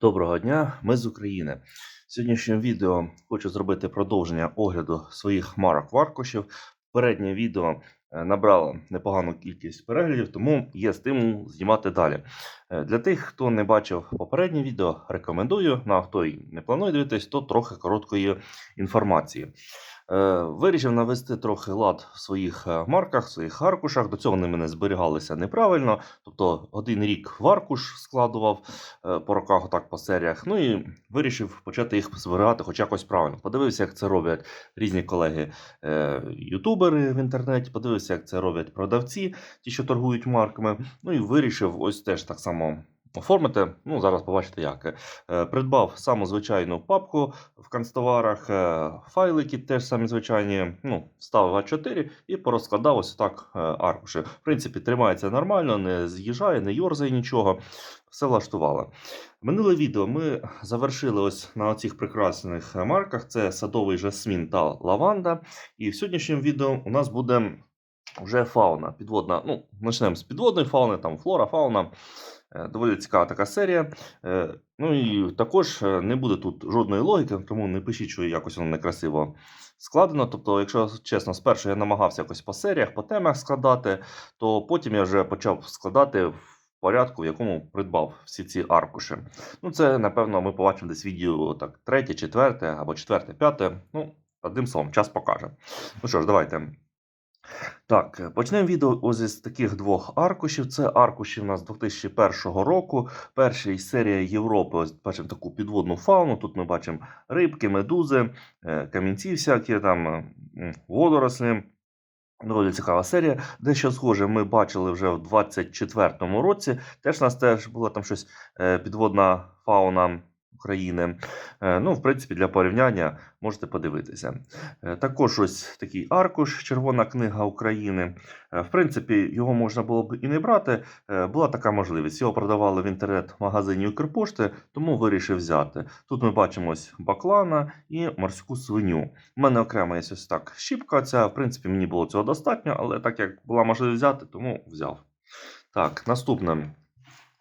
Доброго дня, ми з України. В сьогоднішньому відео хочу зробити продовження огляду своїх марок варкушів. Переднє відео е, набрало непогану кількість переглядів, тому є стимул знімати далі. Е, Для тих, хто не бачив попереднє відео, рекомендую. Ну а хто й не планує дивитись, то трохи короткої інформації. Е, Вирішив навести трохи лад в своїх е, марках, в своїх аркушах. До цього вони мене зберігалися неправильно. Тобто один рік в аркуш складував е, по роках, отак по серіях. Ну і вирішив почати їх зберігати хоч якось правильно. Подивився, як це роблять різні колеги е, ютубери в інтернеті. Подивився, як це роблять продавці, ті, що торгують марками. Ну і вирішив ось теж так само. Оформити, ну зараз побачите як. Е, Придбав саму звичайну папку в канцтоварах, е, файлики теж самі звичайні, ну, вставив А4 і порозкладав ось так е, аркуші. В принципі, тримається нормально, не з'їжджає, не йорзає нічого. Все влаштувало. Минуле відео ми завершили ось на оцих прекрасних марках: це садовий жасмін та лаванда. І в сьогоднішньому відео у нас буде вже фауна підводна. Ну, почнемо з підводної фауни, там флора, фауна. Е, Доволі цікава така серія. Е, Ну і також е, не буде тут жодної логіки, тому не пишіть, що якось воно некрасиво складено. Тобто, якщо чесно, спершу я намагався якось по серіях, по темах складати, то потім я вже почав складати в порядку, в якому придбав всі ці аркуші. Ну, це, напевно, ми побачимо десь відео так, третє, четверте або четверте, п'яте. Ну, одним словом, час покаже. Ну що ж, давайте. Так, е, почнемо відео ось із таких двох аркушів. Це аркуші у нас 2001 року. Перший серія Європи. Ось бачимо таку підводну фауну. Тут ми бачимо рибки, медузи, е, камінці всякі, там е, водорослі. Доволі цікава серія. Дещо схоже, ми бачили вже в 24-му році. Теж у нас теж була там щось підводна фауна України. Е, Ну, в принципі, для порівняння можете подивитися. Е, Також ось такий аркуш, Червона книга України. Е, В принципі, його можна було б і не брати. Була така можливість. Його продавали в інтернет-магазині Укрпошти, тому вирішив взяти. Тут ми бачимо ось баклана і морську свиню. У мене окремо є ось так щіпка. Ця, в принципі, мені було цього достатньо, але так як була можливість взяти, тому взяв. Так, наступне.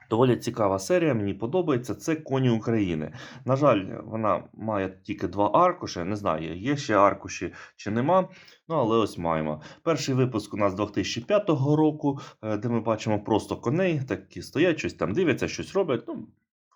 Доволі цікава серія, мені подобається. Це коні України. На жаль, вона має тільки два аркуші. Не знаю, є ще аркуші чи нема. Ну, але ось маємо. Перший випуск у нас 2005 року, е, де ми бачимо просто коней, такі стоять, щось там дивляться, щось роблять. Ну,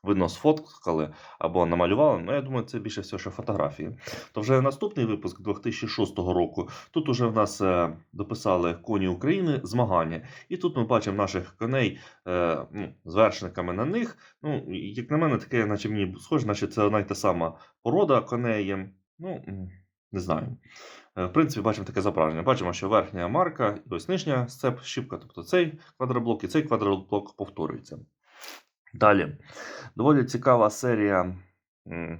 видно, сфоткали або намалювали. Ну, я думаю, це більше всього, що фотографії. То вже наступний випуск 2006 року. Тут уже в нас е, дописали коні України змагання. І тут ми бачимо наших коней е, ну, з вершниками на них. Ну, як на мене, таке, наче мені схоже, наче це одна й та сама порода коней. Ну, не знаю. Е, В принципі, бачимо таке зображення. Бачимо, що верхня марка і ось нижня сцеп щіпка, тобто цей квадроблок і цей квадроблок повторюється. Далі. Доволі цікава серія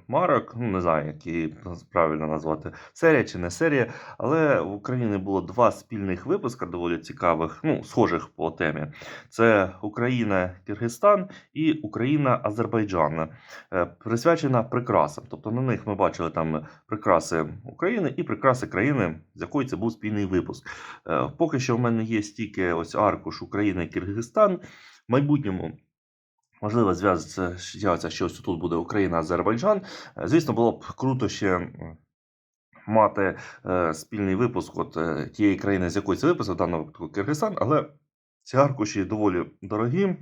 марок. Ну, не знаю, як її правильно назвати. Серія чи не серія. Але в Україні було два спільних випуска доволі цікавих, ну, схожих по темі. Це Україна, Киргизстан і Україна, Азербайджан. Е, Присвячена прикрасам. Тобто на них ми бачили там прикраси України і прикраси країни, з якої це був спільний випуск. Е, Поки що в мене є стільки ось аркуш України Киргизстан. В майбутньому. Можливо, з'явиться, що ось тут буде Україна, Азербайджан. Е, Звісно, було б круто ще мати е, спільний випуск от, е, тієї країни, з якої це випуск, в даному випадку Киргизстан, але ці аркуші доволі дорогі.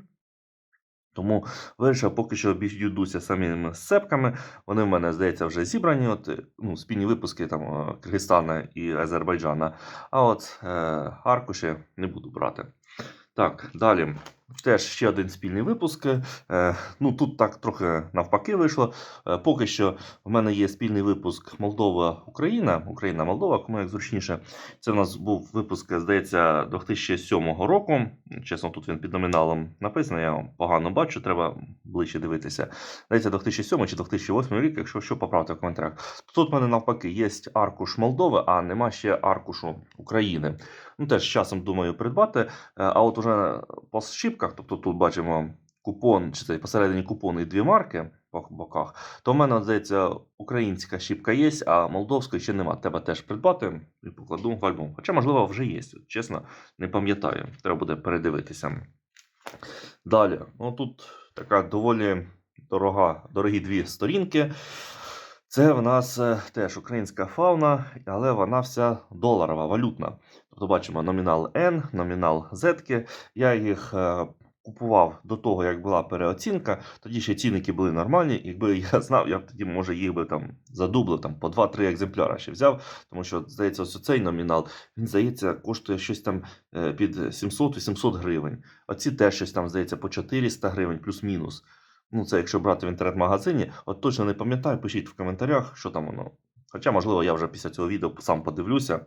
Тому вирішив поки що обійдуся самими сцепками. Вони в мене, здається, вже зібрані. От, е, ну, спільні випуски там, е, Киргизстана і Азербайджана. А от е, аркуші не буду брати. Так, далі. Теж ще один спільний випуск. Е, ну тут так трохи навпаки вийшло. Е, поки що в мене є спільний випуск Молдова-Україна, Україна-Молдова, кому як зручніше. Це в нас був випуск, здається, 2007 року. Чесно, тут він під номіналом написаний, я погано бачу, треба ближче дивитися. Здається, 2007 чи 2008 рік, якщо що, поправте в коментарях. Тут в мене навпаки є аркуш Молдови, а нема ще аркушу України. Ну, теж часом думаю придбати. Е, А от уже по щіпках, тобто тут бачимо купон, чи це посередині купон і дві марки по боках, то в мене, здається, українська щіпка є, а молдовської ще нема. Треба теж придбати і покладу в альбом. Хоча, можливо, вже є. Чесно, не пам'ятаю. Треба буде передивитися. Далі, ну тут така доволі дорога, дорогі дві сторінки. Це в нас е, теж українська фауна, але вона вся доларова, валютна. Тобто бачимо номінал N, номінал Z. Я їх е, купував до того, як була переоцінка. Тоді ще цінники були нормальні. Якби я знав, я б тоді, може, їх би там задублив там, по 2-3 екземпляри ще взяв. Тому що, здається, ось цей номінал, він, здається, коштує щось там е, під 700-800 гривень. Оці теж щось там, здається, по 400 гривень, плюс-мінус. Ну, це якщо брати в інтернет-магазині, от точно не пам'ятаю, пишіть в коментарях, що там воно. Хоча, можливо, я вже після цього відео сам подивлюся,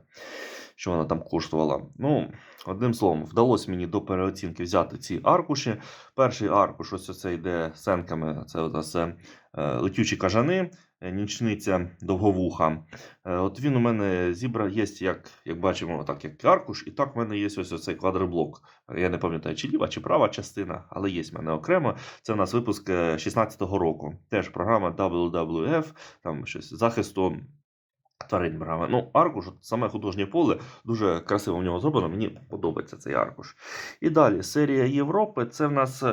що вона там коштувала. Ну, одним словом, вдалося мені до переоцінки взяти ці аркуші. Перший аркуш, ось це йде сенками, це це, нас е, летючі кажани, нічниця довговуха. Е, От він у мене зібра є, як, як бачимо, так як аркуш, і так в мене є ось оцей квадроблок. Я не пам'ятаю, чи ліва, чи права частина, але є в мене окремо. Це в нас випуск 16-го року. Теж програма WWF, там щось захисту тварин програма. Ну, аркуш, саме художнє поле, дуже красиво в нього зроблено. Мені подобається цей аркуш. І далі, серія Європи. Це в нас.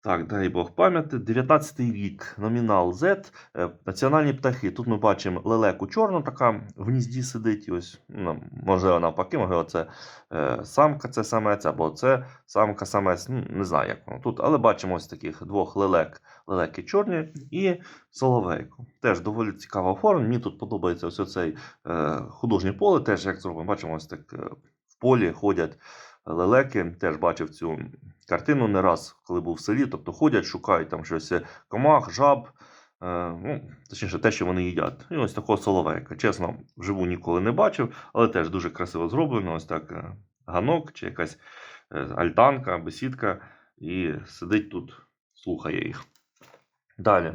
Так, дай Бог пам'яті, 19-й рік, номінал Z, е, національні птахи. Тут ми бачимо лелеку чорну, така в гнізді сидить. Ось, ну, можливо, навпаки, можливо, це е, самка, це самець, або це самка, самець. Ну, не знаю, як воно тут. Але бачимо ось таких двох лелек. Лелеки чорні і соловейку. Теж доволі цікаво оформлено. Мені тут подобається ось цей е, художнє поле, теж як зроблено. Бачимо, ось так е, в полі ходять лелеки. Теж бачив цю картину не раз, коли був в селі. Тобто ходять, шукають там щось е, комах, жаб. Е, ну, точніше, те, що вони їдять. І ось такого соловейка. Чесно, вживу ніколи не бачив, але теж дуже красиво зроблено. Ось так е, ганок чи якась альтанка, бесідка, і сидить тут, слухає їх. Далі.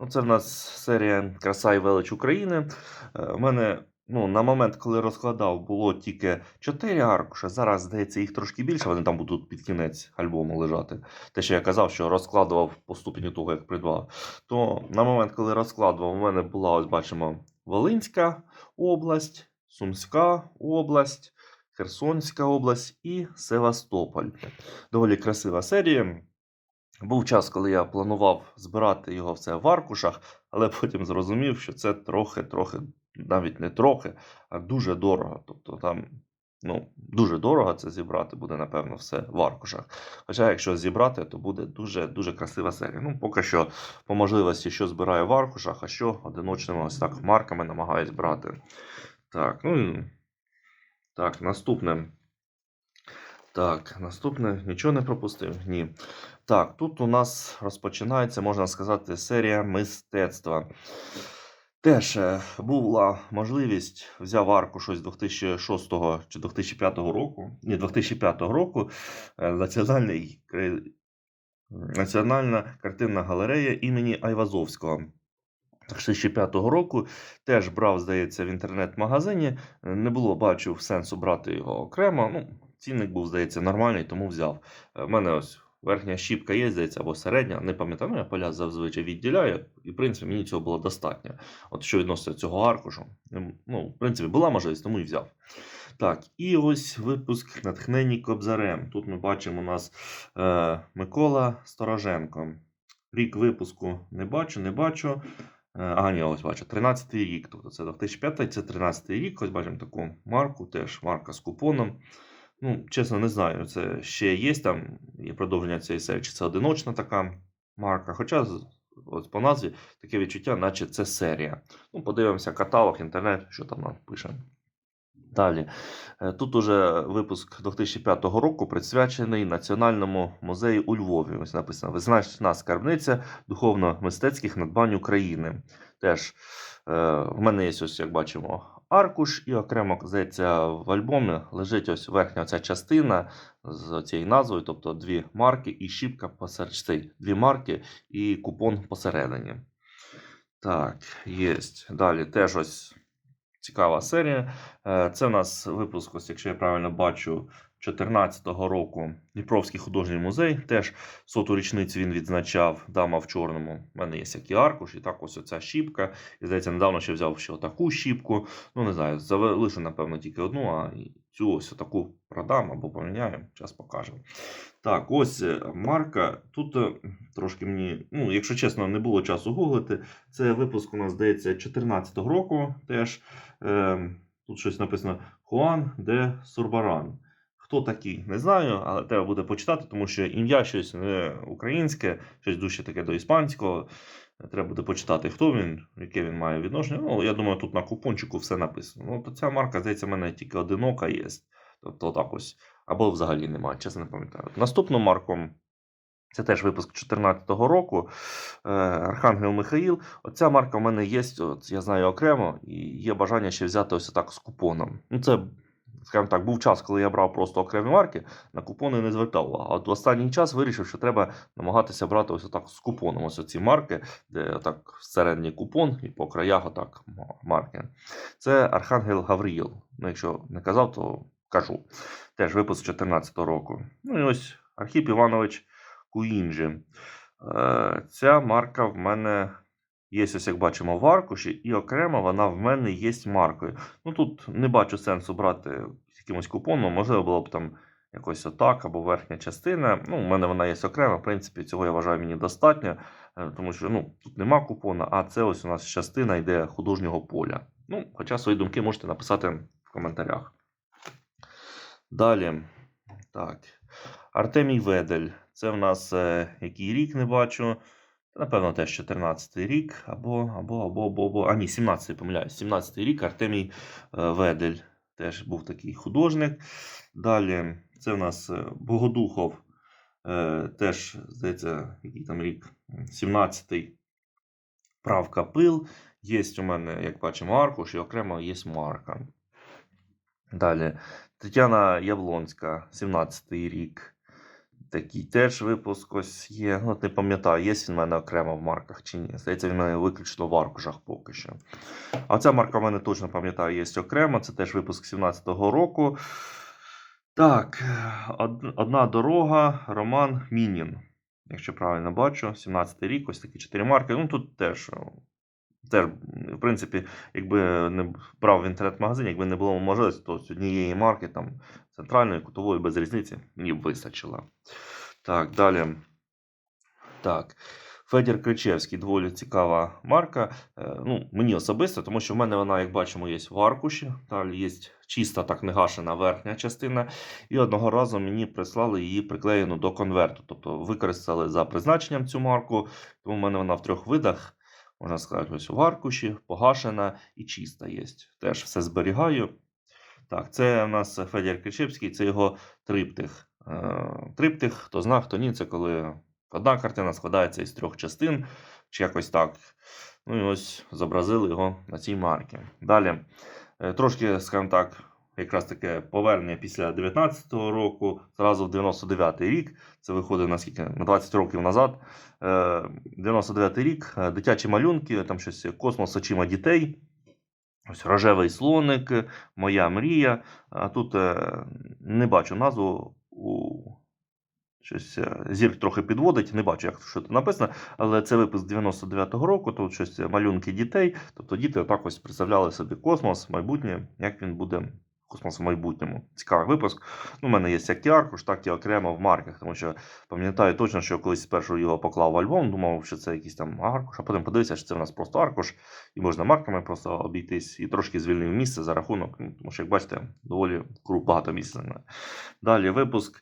Ну, це в нас серія Краса і велич України. У мене ну, на момент, коли розкладав, було тільки 4 аркуша. Зараз, здається, їх трошки більше. Вони там будуть під кінець альбому лежати. Те, що я казав, що розкладував по ступені того, як придбав. То на момент, коли розкладував, у мене була, ось бачимо, Волинська область, Сумська область, Херсонська область і Севастополь. Доволі красива серія. Був час, коли я планував збирати його все в аркушах, але потім зрозумів, що це трохи-трохи, навіть не трохи, а дуже дорого. Тобто там ну, дуже дорого це зібрати буде, напевно, все в аркушах. Хоча, якщо зібрати, то буде дуже-дуже красива серія. Ну, поки що, по можливості, що збираю в аркушах, а що одиночними ось так марками намагаюсь брати. Так, ну так, наступне. Так, наступне нічого не пропустив? Ні. Так, тут у нас розпочинається, можна сказати, серія мистецтва. Теж е, була можливість, взяв арку щось 2006 чи 2005 року. Ні, 2005 року. е, Національний, Національна картинна галерея імені Айвазовського. 2005 року теж брав, здається, в інтернет-магазині. Е, Не було бачив сенсу брати його окремо. Ну, цінник був, здається, нормальний, тому взяв. У мене ось верхня щіпка є, здається, або середня, не пам'ятаю, ну я поля зазвичай відділяю, і в принципі мені цього було достатньо. От що відноситься цього аркушу, ем, ну, в принципі, була можливість, тому і взяв. Так, і ось випуск натхнені Кобзарем. Тут ми бачимо у нас е, Микола Стороженко. Рік випуску не бачу, не бачу. Е, А, ні, ось бачу, 13-й рік. Тобто це 2005, це 13-й рік. Ось бачимо таку марку, теж марка з купоном. Ну, чесно, не знаю, це ще є там є продовження цієї серії, чи це одиночна така марка. Хоча от по назві таке відчуття, наче це серія. Ну, подивимося каталог, інтернет, що там нам пише. Далі. Е, Тут уже випуск 2005 року присвячений Національному музею у Львові. Ось написано: Визначна скарбниця духовно-мистецьких надбань України. Теж е, в мене є ось, як бачимо, аркуш, і окремо, здається, в альбомі лежить ось верхня ця частина з цією назвою, тобто дві марки і щіпка посередині. Дві марки і купон посередині. Так, є. Далі теж ось цікава серія. Е, Це в нас випуск, ось, якщо я правильно бачу, 2014 року Дніпровський художній музей. Теж соту річницю він відзначав Дама в чорному. У мене є який аркуш, і так ось оця щіпка. І здається, недавно ще взяв ще таку щіпку. Ну, не знаю, залишу, напевно, тільки одну, а цю ось таку продам або поміняю. Зараз покажемо. Так, ось е, марка. Тут е, трошки мені, ну, якщо чесно, не було часу гуглити. Це випуск у нас здається 2014 року теж. Е, тут щось написано Хуан де Сурбаран. Хто такий, не знаю, але треба буде почитати, тому що ім'я щось не українське, щось дужче таке до іспанського. Треба буде почитати, хто він, яке він має відношення. Ну, я думаю, тут на купончику все написано. Ну, то ця марка, здається, в мене тільки одинока є. Тобто так ось. Або взагалі немає, чесно не пам'ятаю. Наступну марку. Це теж випуск 2014 року. е, Архангел Михаїл. Оця марка в мене є, от, я знаю окремо, і є бажання ще взяти ось так з купоном. Ну, це, скажімо так, був час, коли я брав просто окремі марки, на купони не звертав увагу. А от в останній час вирішив, що треба намагатися брати ось так з купоном. Ось оці марки, де отак середній купон і по краях отак марки. Це Архангел Гавріїл. Ну, якщо не казав, то кажу. Теж випуск 2014 року. Ну і ось Архіп Іванович Куінджі. Е, Ця марка в мене є, ось як бачимо, в аркуші, і окремо вона в мене є маркою. Ну тут не бачу сенсу брати якимось купоном, можливо, було б там якось отак або верхня частина. Ну, у мене вона є окремо. В принципі, цього я вважаю мені достатньо, е, тому що ну, тут нема купона, а це ось у нас частина йде художнього поля. Ну, хоча свої думки можете написати в коментарях. Далі. Так. Артемій Ведель. Це в нас е, який рік не бачу. Напевно, теж 14 рік, або, або, або, або, або. А ні, 17 помиляюсь. 17 рік Артемій е, Ведель. Теж був такий художник. Далі, це в нас е, Богодухов. Е, теж, здається, який там рік? 17-й. Правка пил. Є у мене, як бачимо, аркуш, і окремо є марка. Далі. Тетяна Яблонська, 17-й рік. Такий теж випуск ось є. Ну, от не пам'ятаю, є він в мене окремо в марках чи ні. Здається, він в мене виключно в аркушах поки що. А ця марка в мене точно пам'ятаю, є окремо. Це теж випуск 17-го року. Так, одна дорога, Роман Мінін. Якщо правильно бачу, 17-й рік, ось такі чотири марки. Ну тут теж. Теж, в принципі, якби не брав в інтернет-магазині, якби не було можливості, то з однієї марки, там, центральної, кутової, без різниці, мені б вистачило. Так, далі. Так. Федір Кричевський доволі цікава марка. Е, Ну, мені особисто, тому що в мене вона, як бачимо, є в аркуші. Далі є чиста, так не гашена верхня частина. І одного разу мені прислали її приклеєну до конверту. Тобто використали за призначенням цю марку, тому в мене вона в трьох видах. Можна сказати, ось в аркуші, погашена і чиста є. Теж все зберігаю. Так, це у нас Федір Кричевський, це його триптих. Е, Триптих, хто знає, хто ні, це коли одна картина складається із трьох частин, чи якось так. Ну і ось зобразили його на цій марці. Далі, е, трошки, скажімо так, якраз таке повернення після 19-го року, зразу в 99-й рік. Це виходить наскільки на 20 років назад. Е, 99-й рік, е, дитячі малюнки, там щось космос очима дітей. Ось рожевий слоник, моя мрія. А тут е, не бачу назву. У... Щось е, зірк трохи підводить, не бачу, як що тут написано, але це випуск 99-го року, тут щось е, малюнки дітей. Тобто діти отак ось представляли собі космос, майбутнє, як він буде космос в майбутньому. Цікавий випуск. Ну, у мене є як і аркуш, так і окремо в марках, тому що пам'ятаю точно, що колись спершу його поклав в альбом, думав, що це якийсь там аркуш, а потім подивився, що це в нас просто аркуш, і можна марками просто обійтись, і трошки звільнив місце за рахунок, ну, тому що, як бачите, доволі кру- багато місця. Далі випуск.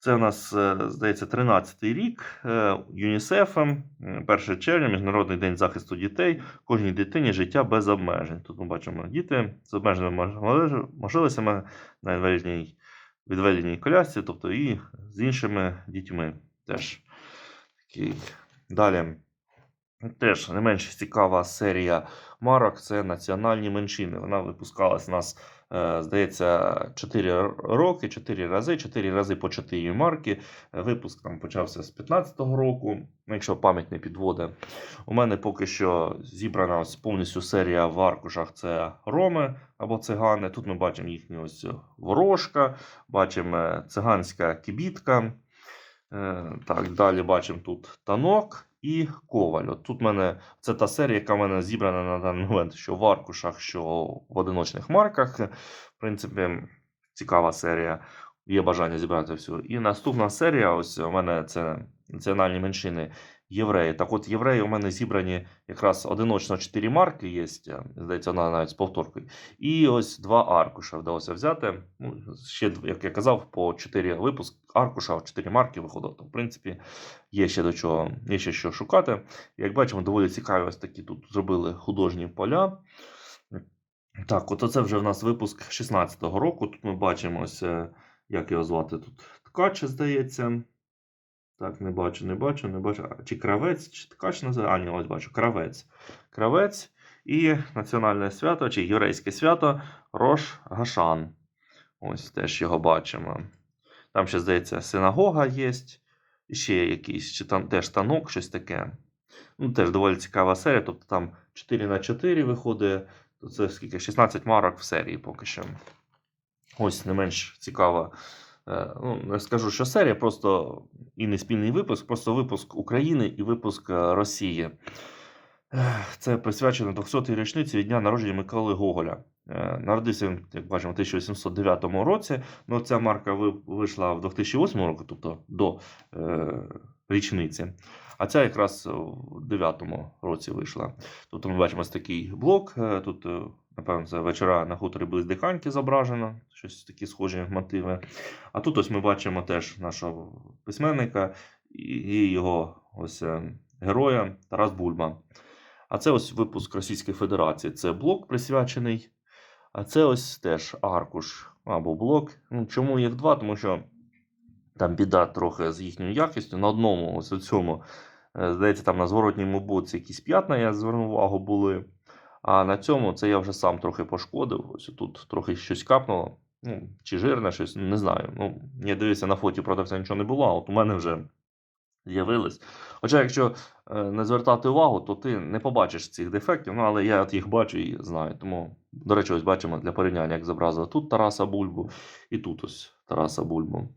Це у нас, е, здається, 13-й рік е, ЮНІСЕФом, 1 червня, Міжнародний день захисту дітей, кожній дитині життя без обмежень. Тут ми бачимо діти з обмеженими мож- можливостями на інвалідній відведеній колясці, тобто і з іншими дітьми теж. Такий. Далі. Теж не менш цікава серія марок це національні меншини. Вона випускалась у нас, е, здається, 4 роки, 4 рази, 4 рази по 4 марки. Випуск там почався з 15-го року, якщо пам'ять не підводить. У мене поки що зібрана ось повністю серія в аркушах це роми або цигани. Тут ми бачимо їхню ось ворожка, бачимо е, циганська кібітка. Е, Так, далі бачимо тут танок і коваль. От тут мене це та серія, яка в мене зібрана на даний момент, що в аркушах, що в одиночних марках. В принципі, цікава серія. Є бажання зібрати всю. І наступна серія, ось у мене це національні меншини євреї. Так от євреї у мене зібрані якраз одиночно 4 марки є, здається, вона навіть з повторкою. І ось два аркуша вдалося взяти. Ну, ще, як я казав, по 4 випуск аркуша, 4 марки виходило. В принципі, є ще до чого, є ще що шукати. Як бачимо, доволі цікаві ось такі тут зробили художні поля. Так, от це вже в нас випуск 16-го року. Тут ми бачимо ось, е, як його звати тут ткач, здається. Так, не бачу, не бачу, не бачу. Чи кравець, чи ткач називає? А, ні, ось бачу, кравець. Кравець і національне свято, чи єврейське свято Рош Гашан. Ось теж його бачимо. Там ще, здається, синагога є. Ще якийсь, чи там теж танок, щось таке. Ну, теж доволі цікава серія. Тобто там 4 на 4 виходить. То це скільки? 16 марок в серії поки що. Ось не менш цікава. Е, Ну, не скажу, що серія, просто і не спільний випуск, просто випуск України і випуск е, Росії. Це присвячено 200-й річниці від дня народження Миколи Гоголя. Е, Народився як бачимо, в 1809 році. Ну, ця марка вийшла в 2008 році, тобто до е, річниці. А ця якраз в 9 році вийшла. Тут ми бачимо ось такий блок. Тут, напевно, це вечора на хуторі близ Диханьки зображено, щось такі схожі мотиви. А тут ось ми бачимо теж нашого письменника і і його ось е, героя Тарас Бульба. А це ось випуск Російської Федерації. Це блок присвячений. А це ось теж аркуш або блок. Ну, чому їх два? Тому що там біда трохи з їхньою якістю. На одному, ось у цьому, е, здається, там на зворотньому боці якісь п'ятна, я звернув увагу, були. А на цьому це я вже сам трохи пошкодив. Ось тут трохи щось капнуло. Ну, чи жирне щось, не знаю. Ну, я дивився на фоті, продавця нічого не було, а от у мене вже з'явились. Хоча, якщо е, не звертати увагу, то ти не побачиш цих дефектів, ну, але я от їх бачу і знаю. Тому, до речі, ось бачимо для порівняння, як зобразили тут Тараса Бульбу і тут ось Тараса Бульбу.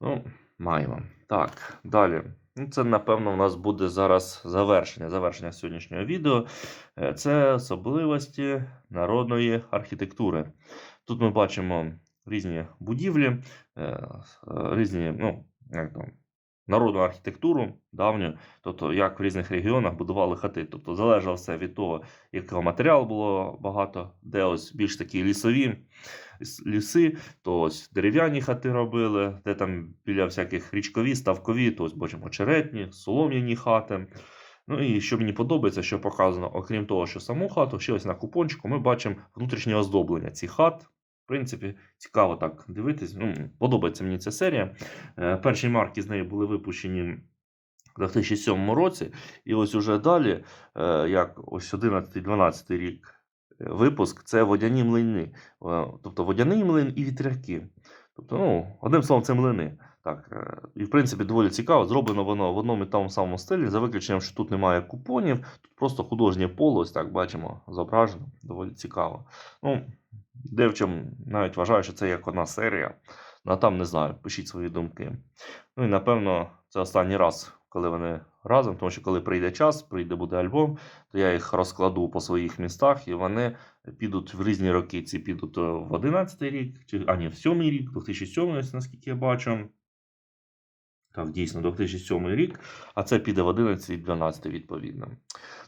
Ну, маємо. Так, далі. Ну, це, напевно, у нас буде зараз завершення. Завершення сьогоднішнього відео. Е, Це особливості народної архітектури. Тут ми бачимо різні будівлі, е, е, різні, ну, як там, народну архітектуру давню, тобто як в різних регіонах будували хати. Тобто залежало все від того, якого матеріалу було багато, де ось більш такі лісові ліси, то ось дерев'яні хати робили, де там біля всяких річкові, ставкові, то ось бачимо очеретні, солом'яні хати. Ну і що мені подобається, що показано, окрім того, що саму хату, ще ось на купончику ми бачимо внутрішнє оздоблення цих хат. В принципі, цікаво так дивитись. Ну, подобається мені ця серія. Е, Перші марки з неї були випущені в 2007 році. І ось уже далі, е, як ось 11-12 рік е, випуск, це водяні млини. Тобто водяний млин і вітряки. Тобто, ну, одним словом, це млини. Так, е, і в принципі доволі цікаво. Зроблено воно в одному і тому самому стилі, за виключенням, що тут немає купонів, тут просто художнє поле, ось так бачимо, зображено. Доволі цікаво. Ну, де навіть вважаю, що це як одна серія. Ну, а там не знаю, пишіть свої думки. Ну і напевно, це останній раз, коли вони разом, тому що коли прийде час, прийде буде альбом, то я їх розкладу по своїх містах, і вони підуть в різні роки. Ці підуть е, в 11 рік, чи а ні, в 7 рік, 2007, ось наскільки я бачу. Так, дійсно, 2007 рік, а це піде в 11 і 12 відповідно.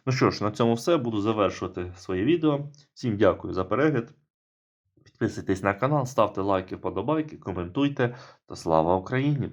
Ну що ж, на цьому все. Буду завершувати своє відео. Всім дякую за перегляд. Підписуйтесь на канал, ставте лайки, вподобайки, коментуйте та слава Україні!